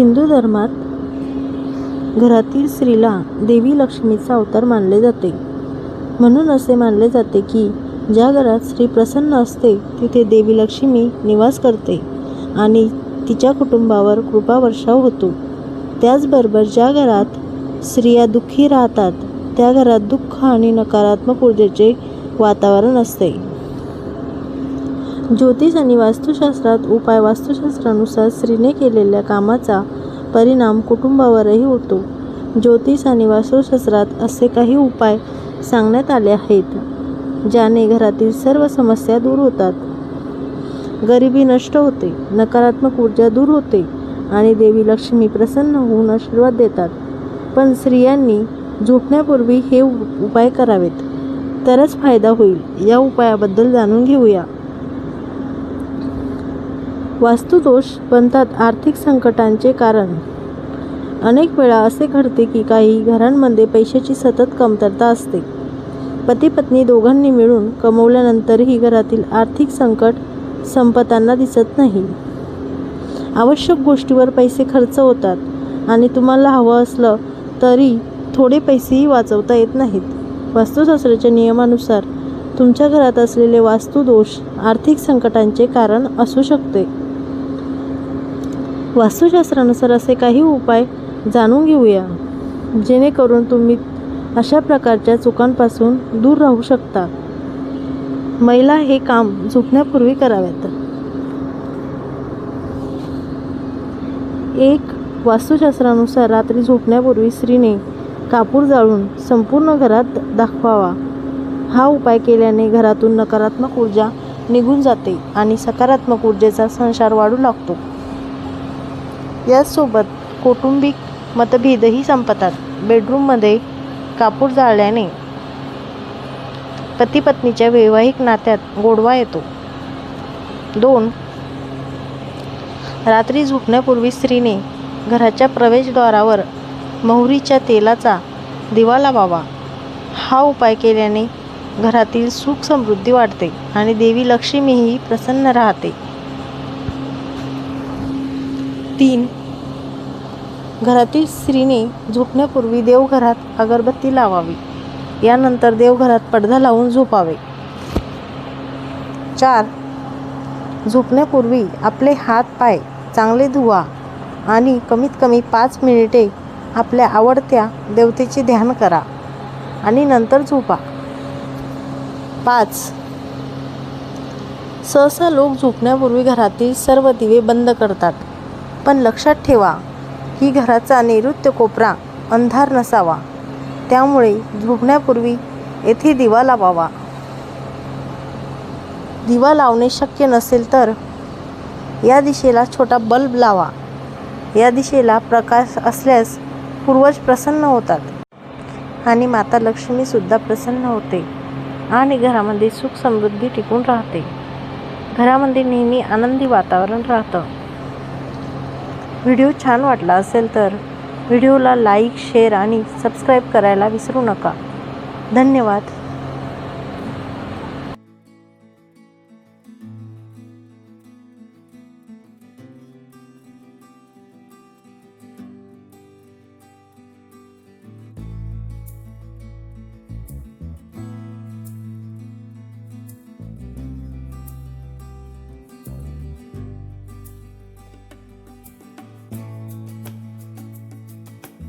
हिंदू धर्मात घरातील स्त्रीला देवी लक्ष्मीचा अवतार मानले जाते. म्हणून असे मानले जाते की ज्या घरात स्त्री प्रसन्न असते तिथे देवी लक्ष्मी निवास करते आणि तिच्या कुटुंबावर कृपावर्षाव होतो. त्याचबरोबर ज्या घरात स्त्रिया दुःखी राहतात त्या घरात दुःख आणि नकारात्मक ऊर्जेचे वातावरण असते. ज्योतिष आणि वास्तुशास्त्रात उपाय वास्तुशास्त्रानुसार स्त्रीने केलेल्या कामाचा परिणाम कुटुंबावरही होतो. ज्योतिष आणि वास्तुशास्त्रात असे काही उपाय सांगण्यात आले आहेत ज्याने घरातील सर्व समस्या दूर होतात. गरिबी नष्ट होते नकारात्मक ऊर्जा दूर होते आणि देवी लक्ष्मी प्रसन्न होऊन आशीर्वाद देतात. पण स्त्रियांनी झोपण्यापूर्वी हे उपाय करावेत. तरच फायदा होईल. या उपायाबद्दल जाणून घेऊया. वास्तुदोष बनतात आर्थिक संकटांचे कारण. अनेक वेळा असे घडते की काही घरांमध्ये पैशाची सतत कमतरता असते. पती पत्नी दोघांनी मिळून कमवल्यानंतरही घरातील आर्थिक संकट संपताना दिसत नाही. आवश्यक गोष्टीवर पैसे खर्च होतात आणि तुम्हाला हवं असलं तरी थोडे पैसेही वाचवता येत नाहीत. वास्तुशास्त्राच्या नियमानुसार तुमच्या घरात असलेले वास्तुदोष आर्थिक संकटांचे कारण असू शकते. वास्तुशास्त्रानुसार असे काही उपाय जाणून घेऊया जेणेकरून तुम्ही अशा प्रकारच्या चुकांपासून दूर राहू शकता. महिला हे काम झोपण्यापूर्वी कराव्यात. एक वास्तुशास्त्रानुसार रात्री झोपण्यापूर्वी स्त्रीने कापूर जाळून संपूर्ण घरात दाखवावा. हा उपाय केल्याने घरातून नकारात्मक ऊर्जा निघून जाते आणि सकारात्मक ऊर्जेचा संसार वाढू लागतो. याचसोबत कौटुंबिक मतभेदही संपतात. बेडरूममध्ये कापूर जाळल्याने पती पत्नीच्या वैवाहिक नात्यात गोडवा येतो. दोन रात्री झोपण्यापूर्वी स्त्रीने घराच्या प्रवेशद्वारावर मोहरीच्या तेलाचा दिवा लावावा. हा उपाय केल्याने घरातील सुख समृद्धी वाढते आणि देवी लक्ष्मीही प्रसन्न राहते. तीन. घरातील स्त्रीने झोपण्यापूर्वी देवघरात अगरबत्ती लावावी. यानंतर देवघरात पडदा लावून झोपावे. चार. झोपण्यापूर्वी आपले हात पाय चांगले धुवा आणि कमीत कमी पाच मिनिटे आपल्या आवडत्या देवतेचे ध्यान करा आणि नंतर झोपा. पाच. सहसा लोक झोपण्यापूर्वी घरातील सर्व दिवे बंद करतात. पण लक्षात ठेवा की घराचा नैऋत्य कोपरा अंधार नसावा. त्यामुळे झोपण्यापूर्वी येथे दिवा लावावा. दिवा लावणे शक्य नसेल तर या दिशेला छोटा बल्ब लावा. या दिशेला प्रकाश असल्यास पूर्वज प्रसन्न होतात आणि माता लक्ष्मीसुद्धा प्रसन्न होते आणि घरामध्ये सुख समृद्धी टिकून राहते. घरामध्ये नेहमी आनंदी वातावरण राहतं. व्हिडिओ छान वाटला असेल तर व्हिडिओला लाईक शेअर आणि सबस्क्राईब करायला विसरू नका. धन्यवाद.